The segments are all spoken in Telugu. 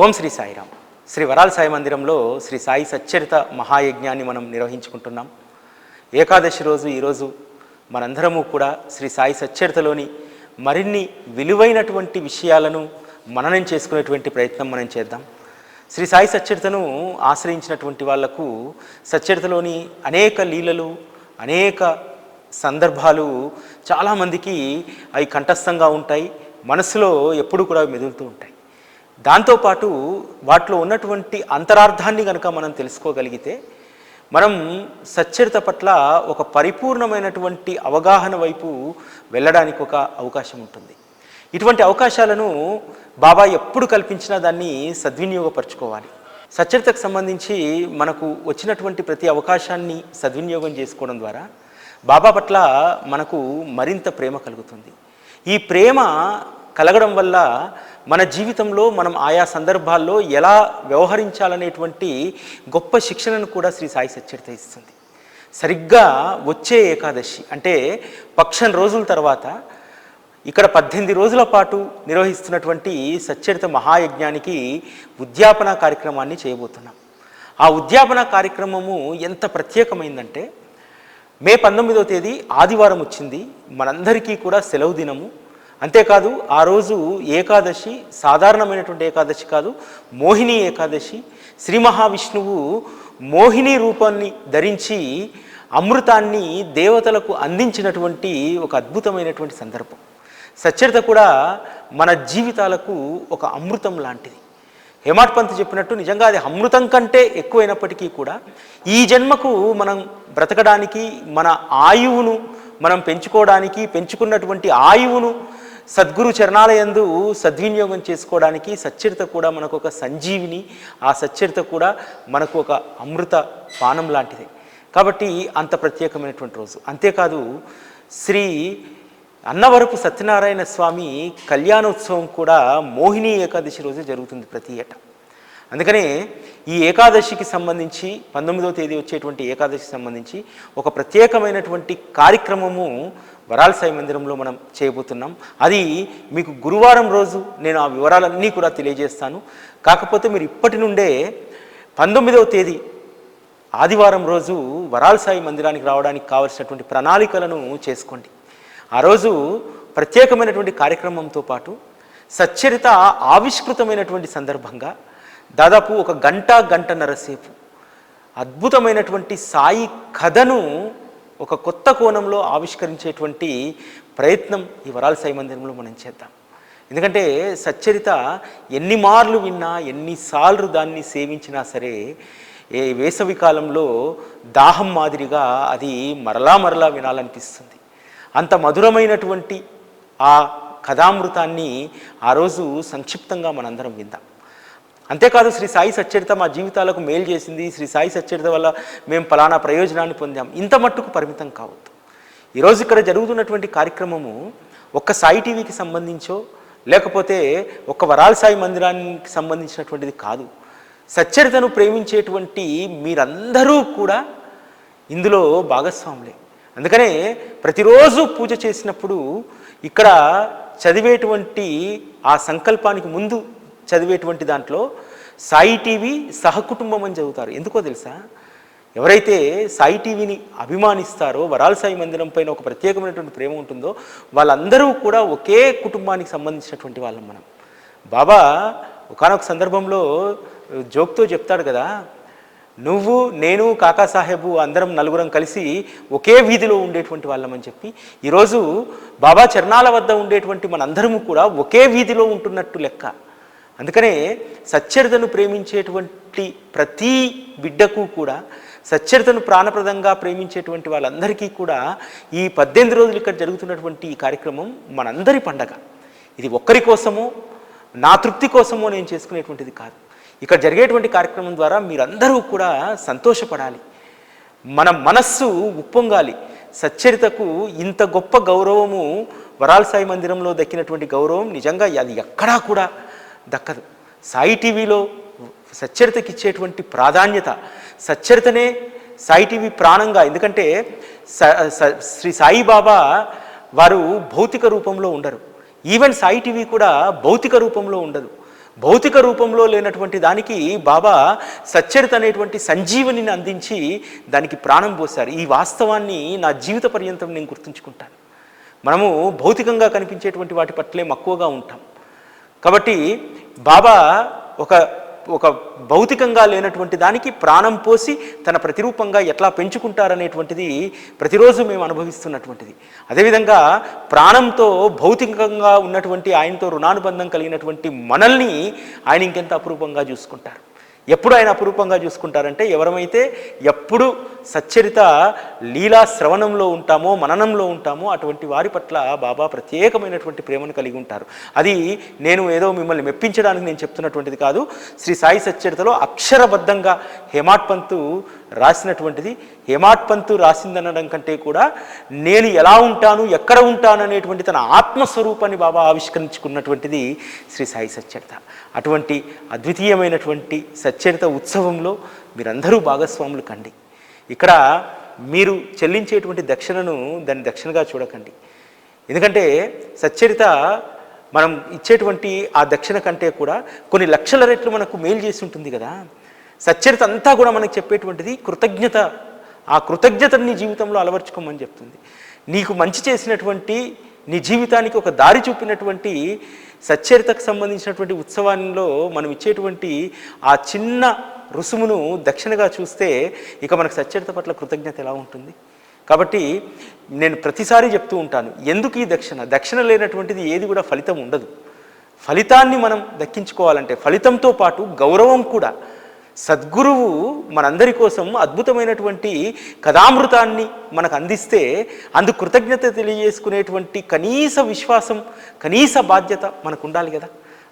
ఓం శ్రీ సాయిరామ్. శ్రీ వరాల సాయి మందిరంలో శ్రీ సాయి సచ్చరిత మహాయజ్ఞాన్ని మనం నిర్వహించుకుంటున్నాం. ఏకాదశి రోజు ఈరోజు మనందరము కూడా శ్రీ సాయి సచ్చరితలోని మరిన్ని విలువైనటువంటి విషయాలను మననం చేసుకునేటువంటి ప్రయత్నం మనం చేద్దాం. శ్రీ సాయి సచ్చరితను ఆశ్రయించినటువంటి వాళ్ళకు సచ్చరితలోని అనేక లీలలు అనేక సందర్భాలు చాలామందికి అవి కంఠస్థంగా ఉంటాయి. మనసులో ఎప్పుడు కూడా మెదులుతూ ఉంటాయి. దాంతోపాటు వాటిలో ఉన్నటువంటి అంతరార్థాన్ని కనుక మనం తెలుసుకోగలిగితే మనం సచ్చరిత పట్ల ఒక పరిపూర్ణమైనటువంటి అవగాహన వైపు వెళ్ళడానికి ఒక అవకాశం ఉంటుంది. ఇటువంటి అవకాశాలను బాబా ఎప్పుడు కల్పించినా దాన్ని సద్వినియోగపరచుకోవాలి. సచ్చరితకు సంబంధించి మనకు వచ్చినటువంటి ప్రతి అవకాశాన్ని సద్వినియోగం చేసుకోవడం ద్వారా బాబా పట్ల మనకు మరింత ప్రేమ కలుగుతుంది. ఈ ప్రేమ కలగడం వల్ల మన జీవితంలో మనం ఆయా సందర్భాల్లో ఎలా వ్యవహరించాలనేటువంటి గొప్ప శిక్షణను కూడా శ్రీ సాయి సచ్చరిత ఇస్తుంది. సరిగ్గా వచ్చే ఏకాదశి అంటే పక్షం రోజుల తర్వాత ఇక్కడ పద్దెనిమిది రోజుల పాటు నిర్వహిస్తున్నటువంటి సచ్చరిత మహాయజ్ఞానికి ఉద్యాపన కార్యక్రమాన్ని చేయబోతున్నాం. ఆ ఉద్యాపన కార్యక్రమము ఎంత ప్రత్యేకమైందంటే మే పంతొమ్మిదవ తేదీ ఆదివారం వచ్చింది. మనందరికీ కూడా సెలవు దినము. అంతేకాదు ఆ రోజు ఏకాదశి సాధారణమైనటువంటి ఏకాదశి కాదు మోహిని ఏకాదశి. శ్రీ మహావిష్ణువు మోహిని రూపాన్ని ధరించి అమృతాన్ని దేవతలకు అందించినటువంటి ఒక అద్భుతమైనటువంటి సందర్భం. సచ్చరిత కూడా మన జీవితాలకు ఒక అమృతం లాంటిది. హేమాట్ పంత్ చెప్పినట్టు నిజంగా అది అమృతం కంటే ఎక్కువైనప్పటికీ కూడా ఈ జన్మకు మనం బ్రతకడానికి మన ఆయువును మనం పెంచుకోవడానికి పెంచుకున్నటువంటి ఆయువును సద్గురు చరణాలయందు సద్వినియోగం చేసుకోవడానికి సచ్చరిత కూడా మనకు ఒక సంజీవిని ఆ సచ్చరిత కూడా మనకు ఒక అమృత పానం లాంటిది. కాబట్టి అంత ప్రత్యేకమైనటువంటి రోజు. అంతేకాదు శ్రీ అన్నవరపు సత్యనారాయణ స్వామి కళ్యాణోత్సవం కూడా మోహిని ఏకాదశి రోజు జరుగుతుంది ప్రతి ఏటా. అందుకనే ఈ ఏకాదశికి సంబంధించి పంతొమ్మిదవ తేదీ వచ్చేటువంటి ఏకాదశికి సంబంధించి ఒక ప్రత్యేకమైనటువంటి కార్యక్రమము వరాల సాయి మందిరంలో మనం చేయబోతున్నాం. అది మీకు గురువారం రోజు నేను ఆ వివరాలన్నీ కూడా తెలియజేస్తాను. కాకపోతే మీరు ఇప్పటి నుండే పంతొమ్మిదవ తేదీ ఆదివారం రోజు వరాల సాయి మందిరానికి రావడానికి కావలసినటువంటి ప్రణాళికలను చేసుకోండి. ఆ రోజు ప్రత్యేకమైనటువంటి కార్యక్రమంతో పాటు సచ్చరిత ఆవిష్కృతమైనటువంటి సందర్భంగా దాదాపు ఒక గంట గంటన్నర సేపు అద్భుతమైనటువంటి సాయి కథను ఒక కొత్త కోణంలో ఆవిష్కరించేటువంటి ప్రయత్నం ఈ వరాల సాయి మందిరంలో మనం చేద్దాం. ఎందుకంటే సచ్చరిత ఎన్ని మార్లు విన్నా ఎన్నిసార్లు దాన్ని సేవించినా సరే ఏ వేసవి కాలంలో దాహం మాదిరిగా అది మరలా మరలా వినాలనిపిస్తుంది. అంత మధురమైనటువంటి ఆ కథామృతాన్ని ఆ రోజు సంక్షిప్తంగా మనందరం విందాం. అంతేకాదు శ్రీ సాయి సచ్చరిత మా జీవితాలకు మేలు చేసింది. శ్రీ సాయి సచ్చరిత వల్ల మేము ఫలానా ప్రయోజనాన్ని పొందాం. ఇంత మట్టుకు పరిమితం కావద్దు. ఈరోజు ఇక్కడ జరుగుతున్నటువంటి కార్యక్రమము ఒక్క సాయి టీవీకి సంబంధించో లేకపోతే ఒక్క వరాల సాయి మందిరానికి సంబంధించినటువంటిది కాదు. సచ్చరితను ప్రేమించేటువంటి మీరందరూ కూడా ఇందులో భాగస్వాములే. అందుకనే ప్రతిరోజు పూజ చేసినప్పుడు ఇక్కడ చదివేటువంటి ఆ సంకల్పానికి ముందు చదివేటువంటి దాంట్లో సాయి టీవీ సహకుటుంబం అని చదువుతారు. ఎందుకో తెలుసా? ఎవరైతే సాయి టీవీని అభిమానిస్తారో వరాల సాయి మందిరం పైన ఒక ప్రత్యేకమైనటువంటి ప్రేమ ఉంటుందో వాళ్ళందరూ కూడా ఒకే కుటుంబానికి సంబంధించినటువంటి వాళ్ళం మనం. బాబా ఒకనొక సందర్భంలో జోక్తో చెప్తాడు కదా నువ్వు నేను కాకా సాహెబు అందరం నలుగురం కలిసి ఒకే వీధిలో ఉండేటువంటి వాళ్ళమని చెప్పి ఈరోజు బాబా చరణాల వద్ద ఉండేటువంటి మనందరము కూడా ఒకే వీధిలో ఉంటున్నట్టు లెక్క. అందుకనే సచ్చరితను ప్రేమించేటువంటి ప్రతి బిడ్డకు కూడా సచ్చరితను ప్రాణప్రదంగా ప్రేమించేటువంటి వాళ్ళందరికీ కూడా ఈ పద్దెనిమిది రోజులు ఇక్కడ జరుగుతున్నటువంటి ఈ కార్యక్రమం మనందరి పండగ. ఇది ఒక్కరి కోసమో నా తృప్తి కోసమో నేను చేసుకునేటువంటిది కాదు. ఇక్కడ జరిగేటువంటి కార్యక్రమం ద్వారా మీరందరూ కూడా సంతోషపడాలి. మన మనస్సు ఉప్పొంగాలి. సచ్చరితకు ఇంత గొప్ప గౌరవము వరాల సాయి మందిరంలో దక్కినటువంటి గౌరవం నిజంగా అది ఎక్కడా కూడా దక్కదు. సాయి టీవీలో సచ్చరితకి ఇచ్చేటువంటి ప్రాధాన్యత సచ్చరితనే సాయి టీవీ ప్రాణంగా. ఎందుకంటే స- స- శ్రీ సాయిబాబా వారు భౌతిక రూపంలో ఉండరు. ఈవెన్ సాయి టీవీ కూడా భౌతిక రూపంలో ఉండదు. భౌతిక రూపంలో లేనటువంటి దానికి బాబా సచ్చరిత అనేటువంటి సంజీవనిని అందించి దానికి ప్రాణం పోశారు. ఈ వాస్తవాన్ని నా జీవిత పర్యంతం నేను గుర్తుంచుకుంటాను. మనము భౌతికంగా కనిపించేటువంటి వాటి పట్లే మక్కువగా ఉంటాం. కాబట్టి బాబా ఒక ఒక భౌతికంగా లేనటువంటి దానికి ప్రాణం పోసి తన ప్రతిరూపంగా ఎట్లా పెంచుకుంటారనేటువంటిది ప్రతిరోజు మేము అనుభవిస్తున్నటువంటిది. అదేవిధంగా ప్రాణంతో భౌతికంగా ఉన్నటువంటి ఆయనతో రుణానుబంధం కలిగినటువంటి మనల్ని ఆయన ఇంకెంత అపురూపంగా చూసుకుంటారు. ఎప్పుడు ఆయన అపురూపంగా చూసుకుంటారంటే ఎవరమైతే ఎప్పుడు సచ్చరిత లీలా శ్రవణంలో ఉంటామో మననంలో ఉంటామో అటువంటి వారి పట్ల బాబా ప్రత్యేకమైనటువంటి ప్రేమను కలిగి ఉంటారు. అది నేను ఏదో మిమ్మల్ని మెప్పించడానికి నేను చెప్తున్నటువంటిది కాదు. శ్రీ సాయి సచ్చరితలో అక్షరబద్ధంగా హేమాట్ పంతు రాసినటువంటిది హేమాట్ పంతు రాసిందనడం కంటే కూడా నేను ఎలా ఉంటాను ఎక్కడ ఉంటాను అనేటువంటి తన ఆత్మస్వరూపాన్ని బాబా ఆవిష్కరించుకున్నటువంటిది శ్రీ సాయి సచ్చరిత. అటువంటి అద్వితీయమైనటువంటి సచ్చరిత ఉత్సవంలో మీరందరూ భాగస్వాములు కండి. ఇక్కడ మీరు చెల్లించేటువంటి దక్షిణను దాన్ని దక్షిణగా చూడకండి. ఎందుకంటే సచ్చరిత మనం ఇచ్చేటువంటి ఆ దక్షిణ కంటే కూడా కొన్ని లక్షల రెట్లు మనకు మేలు చేసి ఉంటుంది కదా. సచ్చరిత అంతా కూడా మనకు చెప్పేటువంటిది కృతజ్ఞత ఆ కృతజ్ఞతని నీ జీవితంలో అలవర్చుకోమని చెప్తుంది. నీకు మంచి చేసినటువంటి నీ జీవితానికి ఒక దారి చూపినటువంటి సచ్చరితకు సంబంధించినటువంటి ఉత్సవాల్లో మనం ఇచ్చేటువంటి ఆ చిన్న రుసుమును దక్షిణగా చూస్తే ఇక మనకు సచ్చరిత పట్ల కృతజ్ఞత ఎలా ఉంటుంది? కాబట్టి నేను ప్రతిసారి చెప్తూ ఉంటాను ఎందుకు ఈ దక్షిణ? దక్షిణ లేనటువంటిది ఏది కూడా ఫలితం ఉండదు. ఫలితాన్ని మనం దక్కించుకోవాలంటే ఫలితంతో పాటు గౌరవం కూడా సద్గురువు మనందరి కోసం అద్భుతమైనటువంటి కథామృతాన్ని మనకు అందిస్తే అందుకు కృతజ్ఞత తెలియజేసుకునేటువంటి కనీస విశ్వాసం కనీస బాధ్యత మనకు ఉండాలి కదా.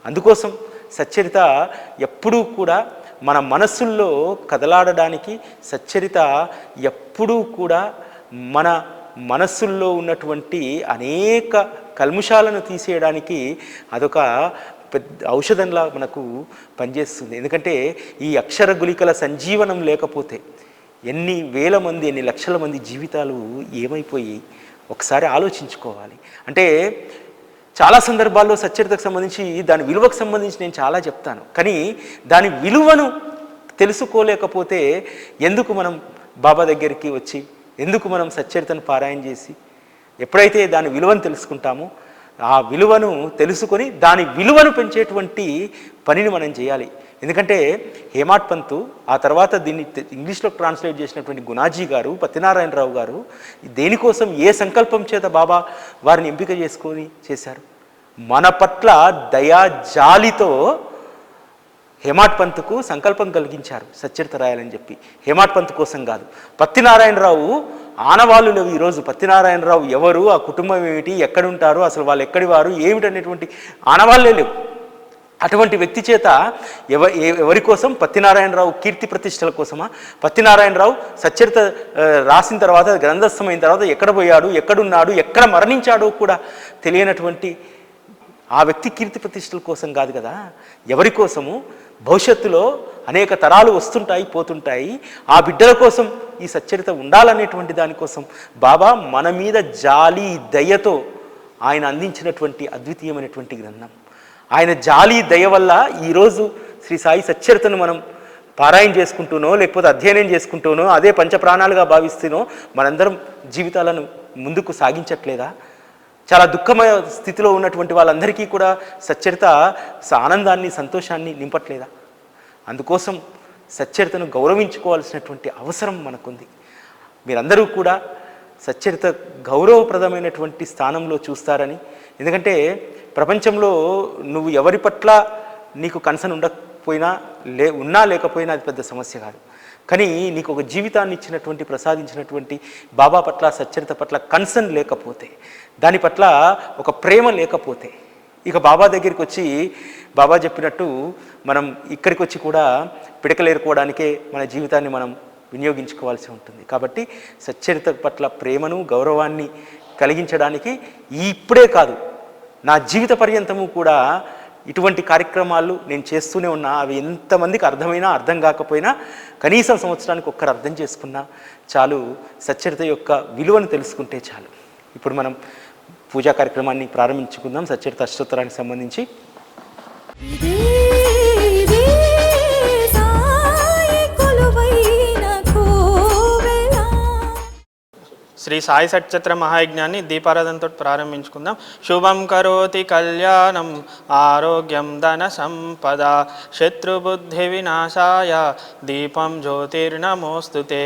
అందుకోసం సచ్చరిత ఎప్పుడూ కూడా మన మనస్సుల్లో కదలాడడానికి సచ్చరిత ఎప్పుడూ కూడా మన మనస్సుల్లో ఉన్నటువంటి అనేక కల్ముషాలను తీసేయడానికి అదొక పెద్ద ఔషధంలా మనకు పనిచేస్తుంది. ఎందుకంటే ఈ అక్షర గుళికల సంజీవనం లేకపోతే ఎన్ని వేల మంది ఎన్ని లక్షల మంది జీవితాలు ఏమైపోయి ఒకసారి ఆలోచించుకోవాలి. అంటే చాలా సందర్భాల్లో సచ్చరితకు సంబంధించి దాని విలువకు సంబంధించి నేను చాలా చెప్తాను. కానీ దాని విలువను తెలుసుకోలేకపోతే ఎందుకు మనం బాబా దగ్గరికి వచ్చి ఎందుకు మనం సచ్చరితను పారాయణ చేసి ఎప్పుడైతే దాని విలువను తెలుసుకుంటామో ఆ విలువను తెలుసుకొని దాని విలువను పెంచేటువంటి పనిని మనం చేయాలి. ఎందుకంటే హేమాట్ పంతు ఆ తర్వాత దీన్ని ఇంగ్లీష్లో ట్రాన్స్లేట్ చేసినటువంటి గుణాజీ గారు పత్యనారాయణరావు గారు దేనికోసం ఏ సంకల్పం చేత బాబా వారిని ఎంపిక చేసుకొని చేశారు? మన పట్ల దయా జాలితో హేమాట్ పంత్కు సంకల్పం కలిగించారు సచ్చరిత రాయాలని చెప్పి. హేమాట్ పంత్ కోసం కాదు. పత్తినారాయణరావు ఆనవాళ్ళు లేవు. ఈరోజు పత్తినారాయణరావు ఎవరు ఆ కుటుంబం ఏమిటి ఎక్కడుంటారు అసలు వాళ్ళు ఎక్కడి వారు ఏమిటనేటువంటి ఆనవాళ్ళే లేవు. అటువంటి వ్యక్తి చేత ఎవ ఎవరి కోసం? పత్తినారాయణరావు కీర్తి ప్రతిష్టల కోసమా? పత్తినారాయణరావు సచ్చరిత రాసిన తర్వాత గ్రంథస్థమైన తర్వాత ఎక్కడ పోయాడు ఎక్కడున్నాడు ఎక్కడ మరణించాడో కూడా తెలియనటువంటి ఆ వ్యక్తి కీర్తి ప్రతిష్టల కోసం కాదు కదా. ఎవరి కోసము? భవిష్యత్తులో అనేక తరాలు వస్తుంటాయి పోతుంటాయి. ఆ బిడ్డల కోసం ఈ సచ్చరిత ఉండాలనేటువంటి దానికోసం బాబా మన మీద జాలి దయతో ఆయన అందించినటువంటి అద్వితీయమైనటువంటి గ్రంథం. ఆయన జాలి దయ వల్ల ఈరోజు శ్రీ సాయి సచ్చరితను మనం పారాయణ చేసుకుంటూనో లేకపోతే అధ్యయనం చేసుకుంటూనో అదే పంచప్రాణాలుగా భావిస్తూనో మనందరం జీవితాలను ముందుకు సాగించట్లేదా? చాలా దుఃఖమయ స్థితిలో ఉన్నటువంటి వాళ్ళందరికీ కూడా సచ్చరిత ఆనందాన్ని సంతోషాన్ని నింపట్లేదా? అందుకోసం సచ్చరితను గౌరవించుకోవాల్సినటువంటి అవసరం మనకుంది. మీరందరూ కూడా సచ్చరిత గౌరవప్రదమైనటువంటి స్థానంలో చూస్తారని. ఎందుకంటే ప్రపంచంలో నువ్వు ఎవరి పట్ల నీకు కన్సర్న్ ఉండకపోయినా లే ఉన్నా లేకపోయినా అది పెద్ద సమస్య కాదు. కానీ నీకు ఒక జీవితాన్ని ఇచ్చినటువంటి ప్రసాదించినటువంటి బాబా పట్ల సచ్చరిత పట్ల కన్సర్న్ లేకపోతే దాని పట్ల ఒక ప్రేమ లేకపోతే. ఇక బాబా దగ్గరికి వచ్చి బాబా చెప్పినట్టు మనం ఇక్కడికి వచ్చి కూడా పిడకలేరుకోవడానికే మన జీవితాన్ని మనం వినియోగించుకోవాల్సి ఉంటుంది. కాబట్టి సచ్చరిత పట్ల ప్రేమను గౌరవాన్ని కలిగించడానికి ఇప్పుడే కాదు నా జీవిత పర్యంతము కూడా ఇటువంటి కార్యక్రమాలు నేను చేస్తూనే ఉన్నా అవి ఎంతమందికి అర్థమైనా అర్థం కాకపోయినా కనీసం సంవత్సరానికి ఒక్కరు అర్థం చేసుకున్నా చాలు సచ్చరిత యొక్క విలువను తెలుసుకుంటే చాలు. ఇప్పుడు మనం పూజా కార్యక్రమాన్ని ప్రారంభించుకుందాం. సచ్చరిత అష్టోత్తరానికి సంబంధించి. శ్రీ సాయి సత్యత్ర మహాయజ్ఞాన్ని దీపారాధనతో ప్రారంభించుకుందాం. శుభం కరోతి కళ్యాణం ఆరోగ్యం ధన సంపద శత్రుబుద్ధి వినాశాయ దీపం జ్యోతిర్నమోస్తుతే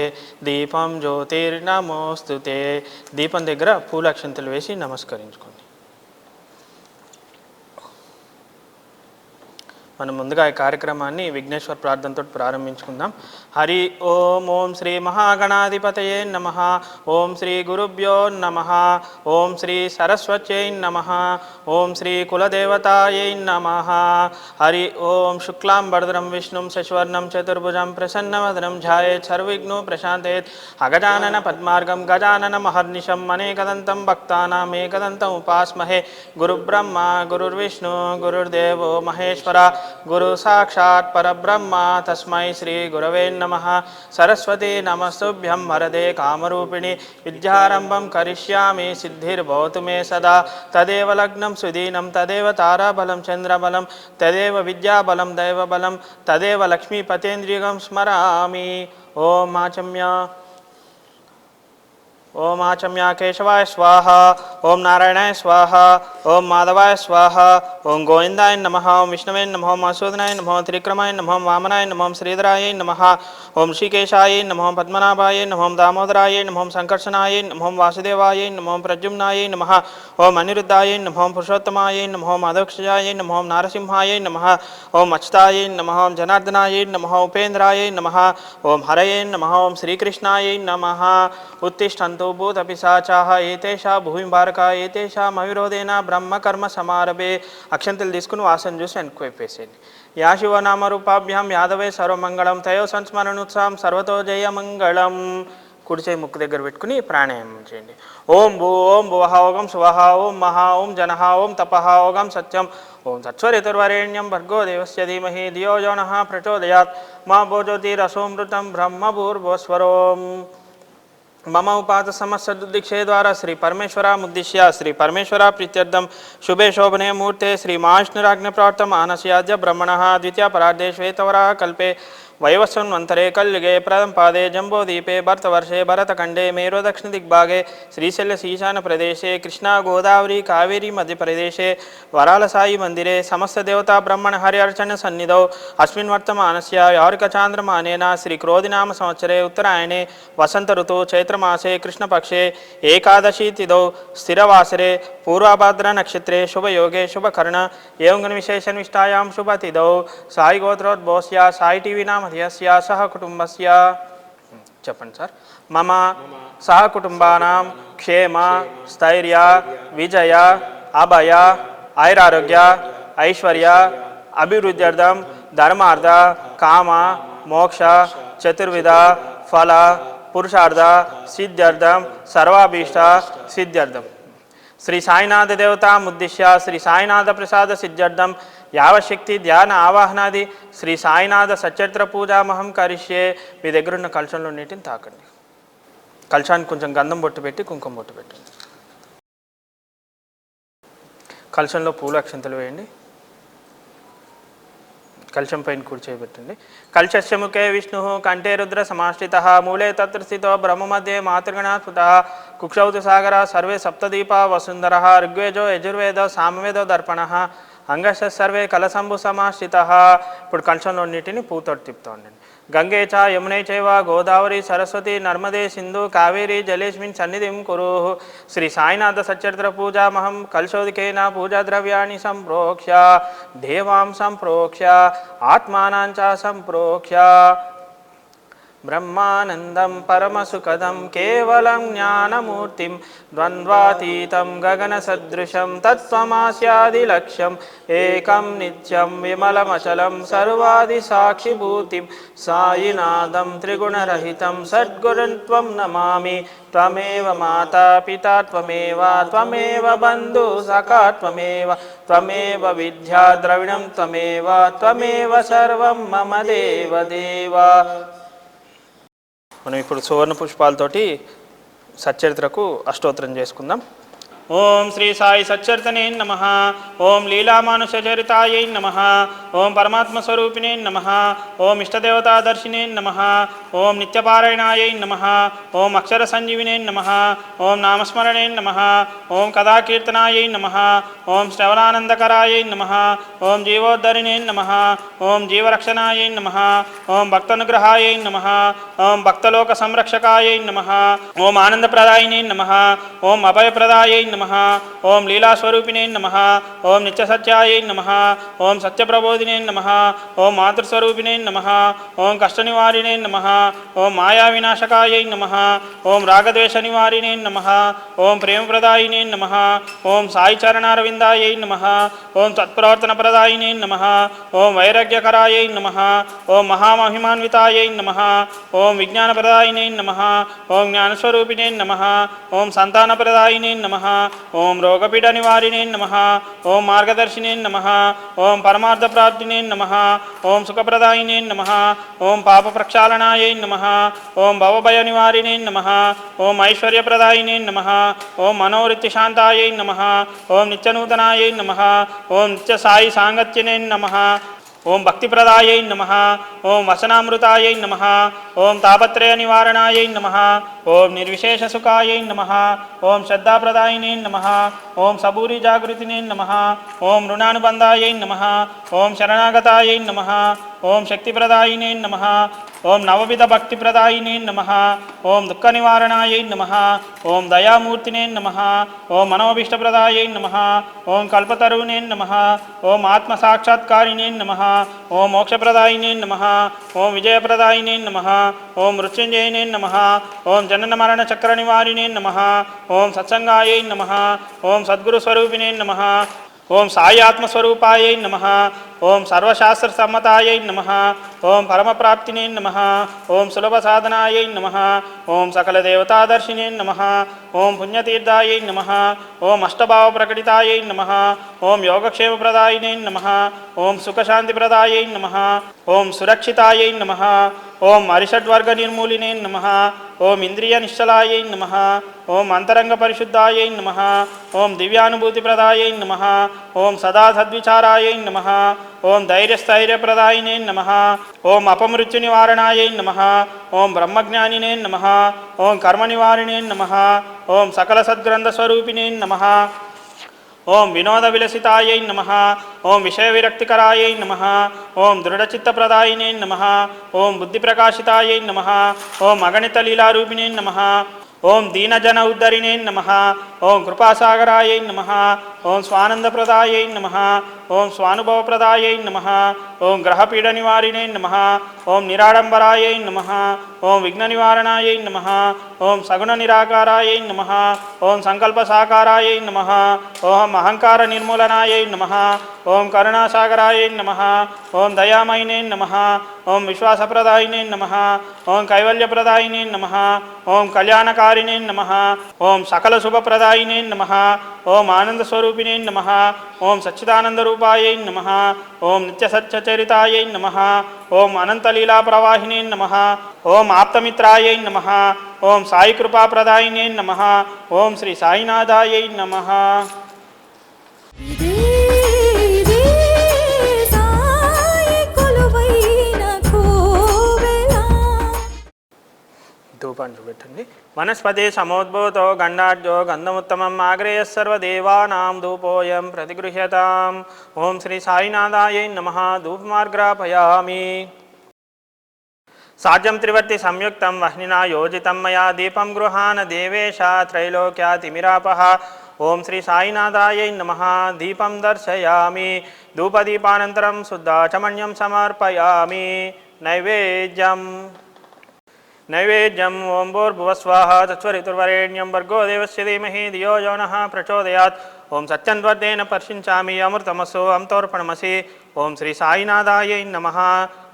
దీపం జ్యోతిర్నమోస్తుతే దీపం దగ్గర పూలక్షంతలు వేసి నమస్కరించుకోండి. మనం ముందుగా ఈ కార్యక్రమాన్ని విఘ్నేశ్వర ప్రార్థనతో ప్రారంభించుకుందాం. హరి ఓం ఓం శ్రీ మహాగణాధిపతయే నమ. ఓం శ్రీ గురుభ్యో నమ. ఓం శ్రీ సరస్వత్యై నమ. ఓం శ్రీ కులదేవతాయై నమ. హరి ఓం శుక్లాం వరదరం విష్ణుం శశివర్ణం చతుర్భుజం ప్రసన్నవదనం ధ్యాయేత్ సర్విఘ్ను ప్రశాంతేత్. అగజానన పద్మార్గం గజానన మహర్నిశం అనేకదంతం భక్తానాం ఏకదంతం ఉపాస్మహే. గురుబ్రహ్మ గురుర్విష్ణు గురుర్దేవో మహేశ్వర. గురు సాక్షాత్ పరబ్రహ్మ తస్మై శ్రీ గురవే నమ సరస్వతి నమస్తుభ్యం వరదే కామరూపిణి విద్యారంభం కరిష్యామి సిద్ధిర్భవతు మే సదా తదేవ లగ్నం సుదీనం తదేవ తారాబలం చంద్రబలం తదేవ విద్యాబలం దైవబలం తదేవ లక్ష్మీపతేంద్రియం స్మరామి ఓం ఆచమ్య ఓం ఆచమ్య కేశవాయ స్వాహ ఓం నారాయణాయ స్వాహ ఓం మాధవాయ స్వాహ ఓం గోవిందాయ నమ ఓం విష్ణవే నమ ఓం మసూదనాయ నమ త్రిక్రమాయ నమ వామనాయ నమ శ్రీధరాయ నమ ఓం శ్రీకేశాయ నమ పద్మనాభాయ నమ దామోదరాయ నమ సంకర్షణాయ నమ వాసుదేవాయ నమ ప్రద్యుమ్నాయ నమ ఓం అనిరుద్ధాయ నమ పురుషోత్తమాయ నమ మాధవక్షజాయ నమ నారసింహాయ నమ ఓం అచ్యుతాయ నమ ఓం జనార్దనాయ నమ ఉపేంద్రాయ నమ ఓం హరయే నమ ఓం శ్రీకృష్ణాయ నమ ఉత్తిష్టంతు భూతపిశాచాः ఏతేషా భూమిభారక ఏతేషా ఏతేషామవిరోధేన బ్రహ్మకర్మ సమారభే. అక్షంతలు తీసుకుని వాసన చూసి వెనక్కిపోయేసేయండి యా శివనామరూపాభ్యాం యాదవే సర్వమంగళం తయో సంస్మరణోత్సాహం సర్వతో జయమంగళం కుడి చేయి ముక్కు దగ్గర పెట్టుకుని ప్రాణాయామం చేయండి. ఓం భూ ఓం భువహ ఓం శువహ ఓం మహా ఓం జనహ ఓం తపహ ఓం సత్యం. ఓం సత్వరితుర్వరేణ్యం భర్గో దేవస్య ధీమహి ధియో జోన ప్రచోదయాత్. మా భోజ్యోతిరసోమృతం బ్రహ్మభూర్భోస్వరోం మమ ఉపాత సమస్య ద్వారా శ్రీ పరమేశ్వరాముద్దిశ్య శ్రీ పరమేశ్వర ప్రీత్యర్థం శుభే శోభనే మూర్తే శ్రీ మహావిష్ణురాజ్ఞ ప్రాప్త మానస్యాద్య బ్రహ్మణ ద్వితీయ పరార్ధే శ్వేతవరా కల్పే వైవస్వన్వంతరే కల్యుగే ప్రథం పాదే జంబోదీపే భరతవర్షే భరతఖండే మేరో దక్షిణ దిగ్భాగే శ్రీశైల ఈశాన ప్రదేశే కృష్ణా గోదావరి కావేరీ మధ్యప్రదేశే వరాలసాయి మందిరే సమస్త దేవతా బ్రహ్మణ హరి అర్చన సన్నిధౌ అస్మిన్ వర్తమానస్య యారికచాంద్రమానేన శ్రీ క్రోధినామ సంవత్సరే ఉత్తరాయణే వసంత ఋతు చైత్రమాసే చెప్పండి సార్. మమ సహకుటుంబానాం క్షేమ స్థైర్య విజయ అభయ ఐరారోగ్య ఐశ్వర్య అభివృద్ధ్యర్థం ధర్మార్థ కామ మోక్ష చతుర్విధ ఫల పురుషార్థ సిద్ధ్యర్థం సర్వాభీష్ట సిద్ధ్యర్థం. శ్రీ సాయినాథ దేవతాముద్దిశ్య శ్రీ సాయినాథ ప్రసాద సిద్ధ్యర్థం యావశక్తి ధ్యాన ఆవాహనాది శ్రీ సాయినాథ సచరిత్ర పూజామహం కరిష్యే. మీ దగ్గర ఉన్న కలశంలో నీటిని తాకండి. కలశానికి కొంచెం గంధం బొట్టు పెట్టి కుంకుమ బొట్టు పెట్టండి. కలశంలో పూలు అక్షంతలు వేయండి. కలశం పైన కూర్చోబెట్టండి. కలశస్యముఖే విష్ణు కంఠే రుద్ర సమాశ్రిత. మూలే తత్ర స్థితో బ్రహ్మ మధ్య మాతృగణ స్ఫుత కుక్షౌతు సాగర సర్వే సప్తదీప వసుంధర. ఋగ్వేజో యజుర్వేద సామవేదో దర్పణ. అంగశ సర్వే కలసంబు సమాశ్రిత. ఇప్పుడు కలశంలో నీటిని పూతోటి తిప్పుతూ ఉండండి గంగే చ యమునే చైవ గోదావరి సరస్వతి నర్మదే సింధు కావేరి జలేష్మిన్ సన్నిధిం కురు. శ్రీ సాయినాథ సచరిత్ర పూజామహం కలశోదికేన పూజా ద్రవ్యాన్ని సంప్రోక్ష్య. దేవాం సంప్రోక్ష్య. ఆత్మానాంచ సంప్రోక్ష్య. ब्रह्मानन्दं परमसुखदं केवलं ज्ञानमूर्तिं द्वन्द्वातीतं गगनसदृशं तत्त्वमास्यादिलक्ष्यम् एकं नित्यं विमलमचलं सर्वादिसाक्षिभूतिं सायिनादं त्रिगुणरहितं सद्गुणं त्वं नमामि त्वमेव माता पिता त्वमेव त्वमेव बन्धुसखात्वमेव त्वमेव त्वमेव विद्या द्रविणं त्वमेव त्वमेव सर्वं मम देव देवा మనం ఇప్పుడు సువర్ణ పుష్పాలతోటి సచ్చరిత్రకు అష్టోత్తరం చేసుకుందాం. ఓం శ్రీ సాయి సచ్చరితనే నమ ఓం లీలామానుషచరితాయై నమ ఓం పరమాత్మస్వరూపిణే నమ ఓం ఇష్టదేవతాదర్శినే నమ ఓం నిత్యపారాయణాయై నమ ఓం అక్షర సంజీవినే నమ ఓం నామస్మరణే నమ ఓం కథాకీర్తనాయై నమ ఓం శ్రవణానందకరాయై నమ ఓం జీవోద్ధరిణే నమ ఓం జీవరక్షణాయై నమ ఓం భక్తనుగ్రహాయై నమ ఓం భక్తలోక సంరక్షకాయై నమ ఓం ఆనందప్రదాయినే నమ ఓం అభయప్రదాయై నమ ఓం లీలాస్వరూపిణే నమ ఓం నిత్యసత్యాయ నమ ఓం సత్యప్రబోధినే నమ ఓం మాతృస్వరూపిణే నమ ఓం కష్టనివారిణే నమ ఓం మాయా వినాశకాయై నమ ఓం రాగద్వేష నివారిణే నమ ఓం ప్రేమప్రదాయినే నమ ఓం సాయి చరణారవిందాయై నమ ఓం సత్ప్రవర్తన ప్రదాయినే నమ ఓం వైరాగ్యకరాయై నమ ఓం మహామహిమాన్వితాయ నమ ఓం విజ్ఞానప్రదాయినే నమ ఓం జ్ఞానస్వరూపిణే నమ ఓం సంతానప్రదాయినే నమ ఓం రోగపీఠ నివారిణే నమ ఓం మార్గదర్శిని నమ ఓం పరమార్థ ప్రాప్తిని నమ ఓం సుఖప్రదాయిని నమ ఓం పాప ప్రక్షాళనాయ నమ ఓం భవభయ నివారిణే నమ ఓం ఐశ్వర్యప్రదాయిని నమ ఓం మనోవృత్తి శాంతాయ నమ ఓం నిత్యనూతనాయ నమ ఓం నిత్య సాయి సాంగత్యనే నమ ఓం భక్తిప్రదాయై నమ ఓం వసనామృతాయై నమ ఓం తాపత్రయ నివారణాయై నమ ఓం నిర్విశేష సుఖాయై నమ ఓం శ్రద్ధాప్రదాయినే నమ ఓం సబూరి జాగృతినే నమ ఓం రుణానుబంధాయై నమ ఓం శరణాగతాయై నమ ఓం శక్తిప్రదాయినే నమ ఓం నవవిధ భక్తిప్రదాయినే నమ ఓం దుఃఖ నివారణాయై నమ ఓం దయామూర్తినే నమ ఓం మనోభీష్టప్రదాయై నమ ఓం కల్పతరువునే నమ ఓం ఆత్మసాక్షాత్కారిణే నమ ఓం మోక్షప్రదాయినే నమ ఓం విజయప్రదాయినే నమ ఓం మృత్యుంజయనే నమ ఓం జనన మరణ చక్ర నివారిణే నమ ఓం సత్సంగాయ నమ ఓం సద్గురు సద్గురుస్వరూపిణే నమ ఓం సాయి ఆత్మస్వరూపాయై నమ. ఓం సర్వశాస్త్ర సమ్మతాయై నమ. ఓం పరమప్రాప్తినే నమ. ఓం సులభ సాధనాయై నమ. ఓం సకల దేవతాదర్శినే నమ. ఓం పుణ్యతీర్థాయై నమ. ఓం అష్టభావ ప్రకటితాయై నమ. ఓం యోగక్షేమప్రదాయినే నమ. ఓం సుఖశాంతిప్రదాయై నమ. ఓం సురక్షితాయై నమ. ఓం అరిషడ్వర్గ నిర్మూలినే నమ ఓం ఇంద్రియ నిశ్చలాయై నమ ఓం అంతరంగ పరిశుద్ధాయై నమ ఓం దివ్యానుభూతిప్రదాయై నమ ఓం సదా సద్విచారాయై నమ ఓం ధైర్యస్థైర్యప్రదాయినే నమ ఓం అపమృత్యు నివారణాయై నమ ఓం బ్రహ్మజ్ఞానినే నమ ఓం కర్మ నివారిణే నమ ఓం సకల సద్గ్రంథస్వరూపిణే నమ ఓం వినోద విలసితాయై నమ ఓం విషయ విరక్తికరాయై నమ ఓం దృఢచిత్తప్రదాయినే నమ ఓం బుద్ధిప్రకాశితాయై నమ ఓం అగణిత లీలారూపిణే నమ ఓం దీనజన ఉద్ధరిణే నమ ఓం కృపాసాగరాయై నమ ఓం స్వానందప్రదాయై నమ ఓం స్వానుభవప్రదాయై నమ ఓం గ్రహపీడ నివారిణే నమ ఓం నిరాడంబరాయై నమ ఓం విఘ్న నివారణాయై నమ ఓం సగుణ నిరాకారాయై నమ ఓం సంకల్ప సాకారాయై నమ ఓం అహంకార నిర్మూలనాయై నమ ఓం కరుణాసాగరాయై నమ ఓం దయామైనే నమ ఓం విశ్వాసప్రదాయినే నమ ఓం కైవల్యప్రదాయినే నమ ఓం కళ్యాణకారిణే నమ ఓం సకల శుభప్రదాయ శుభప్రదాయినే నమ. ఓం ఆనందస్వరూపిణే నమ. ఓం సచ్చిదానందరూపాయై నమ. ఓం నిత్యసత్యచరితాయై నమ. ఓం అనంతలీలా ప్రవాహినే నమ. ఓం ఆప్తమిత్రాయై నమ. ఓం సాయి కృపాప్రదాయినే నమ. ఓం శ్రీ సాయినాథాయై నమ. ఇదే ఇదే సాయి కొలువైన కోవెల. ధూపం చూపెట్టండి. వనస్పతి సమోద్భూతో గండాఢ్యో గంధముత్తమం ఆగ్రేయ సర్వదేవానాం ధూపోయం ప్రతిగృహ్యతాం ఓం శ్రీ సాయినాథాయై నమ ధూపమార్గ్రాపయామి సాధ్యం త్రివర్తి సంయుక్తం వహ్నినా యోజితం మయా దీపం గృహాన దేవేశ త్రైలోక్యాతిమిరాపహ ఓం శ్రీ సాయినాథాయై నమ దీపం దర్శయామి ధూపదీపానంతరం శుద్ధాచమణ్యం సమర్పయామి నైవేద్యం నైవేద్యం ఓం భూర్భువస్వాహ తత్వరితుర్వరేణ్యం భర్గో దేవస్య ధీమహి ధియో యో నః ప్రచోదయాత్ ఓం సత్యన్వర్ధేన పర్శించామి అమృతమసు అంతోర్పణమసి ఓం శ్రీ సాయినాథాయ నమ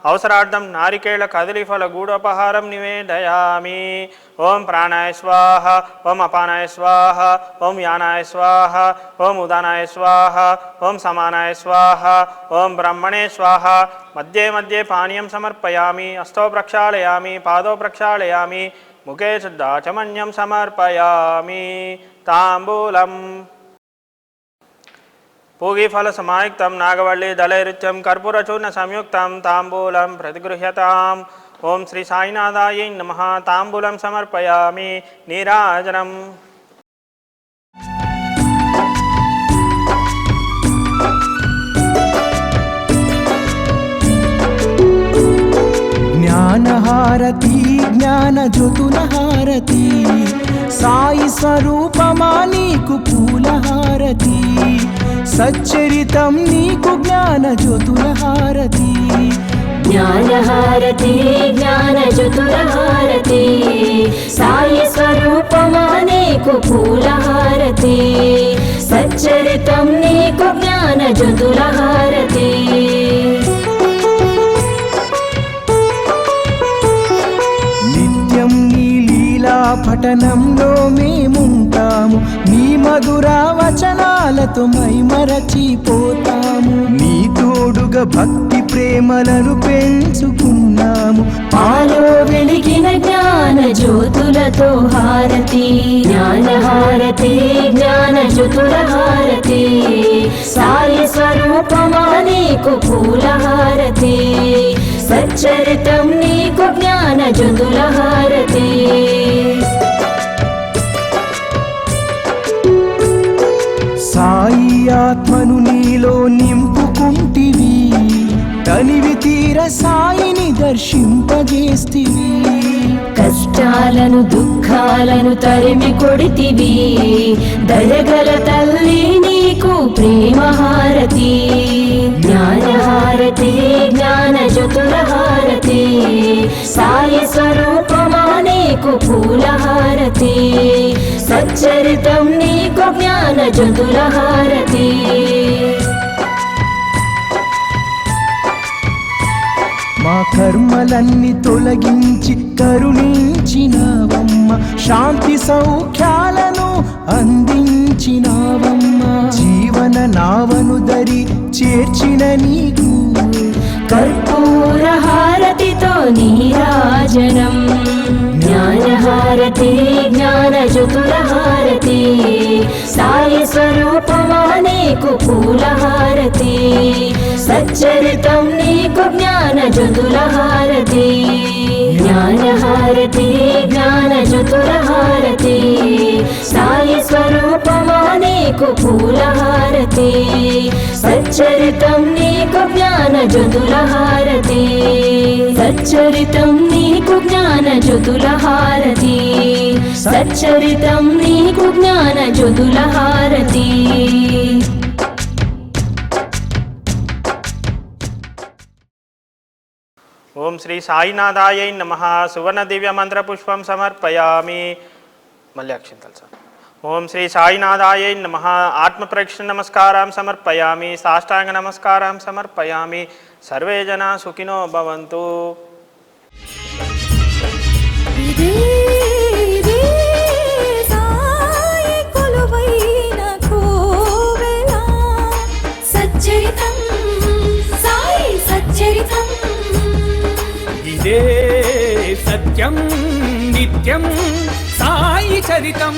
అవసరార్థం నారికేళ కదలిఫల గూడోపహారం నివేదయామి ఓం ప్రాణాయ స్వాహ ఓం అపానాయ స్వాహ ఓం యానాయ స్వాహ ఓం ఉదానాయ స్వాహ ఓం సమానాయ స్వాహ ఓం బ్రహ్మణే స్వాహ. మధ్యే మధ్యే పానీయం సమర్పయామి అష్టో ప్రక్షాళయామి పాదో ప్రక్షాళయామి ముఖే శుద్ధాచమన్యం సమర్పయామి. తాంబూలం. పూగీఫలసమాయుక్తం నాగవల్లి దళైరుత్యం కర్పూరచూర్ణ సంయుక్తం తాంబూలం ప్రతిగృహ్యతాం. ఓం శ్రీ సాయినాథాయ నమ. తాంబూలం సమర్పయామి. నీరాజనం. జ్ఞానహారతి జ్ఞానజ్యోతులహారతి. సాయి స్వరూపమా నీకు పూలహారతి. సచ్చరితం నీకు జ్ఞాన జ్యోతుల హారతి జ్ఞానహారతి జ్ఞానచతురహారతి. సాయి స్వరూపమా నీకు పూలహారతి. సచ్చరితం నీకు జ్ఞానచతురహారతి. నిత్యం నీ లీలా పఠనంలో మేముంటాము నీ మధుర వచనాలతో మైమరచిపోతాము. నీ తోడుగా భక్తి ప్రేమలను పెంచుకున్నాము. పాలో వెలిగిన జ్ఞాన జ్యోతులతో హారతి. జ్ఞానహారతి జ్ఞానచతురహారతి సాయి స్వరూపమా నీకు పూలహారతి. సచ్చరితం నీకు జ్ఞానజ్యోతులహారతి సాయి ఆత్మను నీలో నింపుకుంటివి. తనివి తీర సాయిని దర్శింపజేస్తివి. కష్టాలను దుఃఖాలను తరిమి కొడితివి. దయగల తల్లి నీకు ప్రేమహారతి జ్ఞానహారతి జ్ఞానచతురహారతి సాయి స్వరూపమా నీకు పూలహారతి సచ్చరితం నీకు జ్ఞానచతురహారతి మా కర్మలన్నీ తొలగించి కరుణించినావమ్మ శాంతి సౌఖ్యాలను అందించినావమ్మా. జీవన నావను దరి చేర్చిన నీకు. కర్పూర హారతితో నీరాజనం. జ్ఞానహారతి జ్ఞాన చతురహారతి సాయి స్వరూపమా నీకు పూలహారతి. సచ్చరితం నీకు జ్ఞాన చతురహారతి జ్ఞానహారతి జ్ఞాన చతురహారతి సాయి స్వరూపమా నీకు పూలహారతి? సచ్చరితం నీకు జ్ఞాన జ్ఞానజ్యోతులహారతి సచ్చరితం నీకు జ్ఞాన జ్ఞానజ్యోతులహారతి సచ్చరితం నీకు జ్ఞాన జ్ఞానజ్యోతులహారతి ఓం శ్రీ సాయినాథాయ నమ. సువర్ణ దివ్య మంత్రపుష్పం సమర్పయామి. మళ్ళీ అక్షింతలు సార్. ఓం శ్రీ సాయినాథాయ నమ. ఆత్మ ప్రక్షణ నమస్కారం సమర్పయామి. సాష్టాంగ నమస్కారం సమర్పయామి. సర్వే జన సుఖినో భవంతు. ఇదే సత్యం నిత్యం. సాయి చరితం.